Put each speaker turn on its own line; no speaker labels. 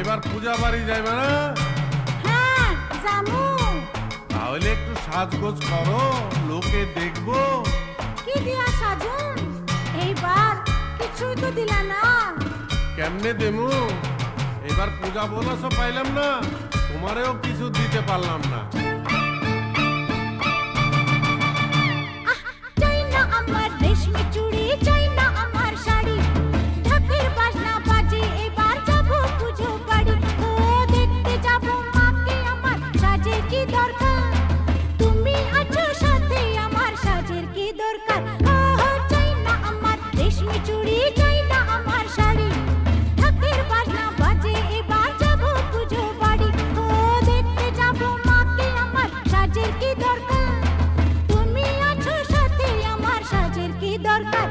এবার পূজা বাড়ি যাইবে না?
হ্যাঁ জামু
তাহলে একটু সাজগোজ করো লোকে দেখব।
কি দিয়া সাজুন? এইবার কিছুই তো দিলা না।
কেমনে দেমু এবার পূজা বোনাসও পাইলাম না তোমারেও কিছু দিতে পারলাম না।
কি দরকার? তুমি আছো সাথে, আমার সাজের কি দরকার? আহ, চাই না আমার রেশমি চুড়ি, চাই না আমার শাড়ি। ঢাকের বাজনা বাজে, এবার যাব পুজো বাড়ি। ও, দেখতে যাব মাকে, আমার সাজের কি দরকার? তুমি আছো সাথে, আমার সাজের কি দরকার?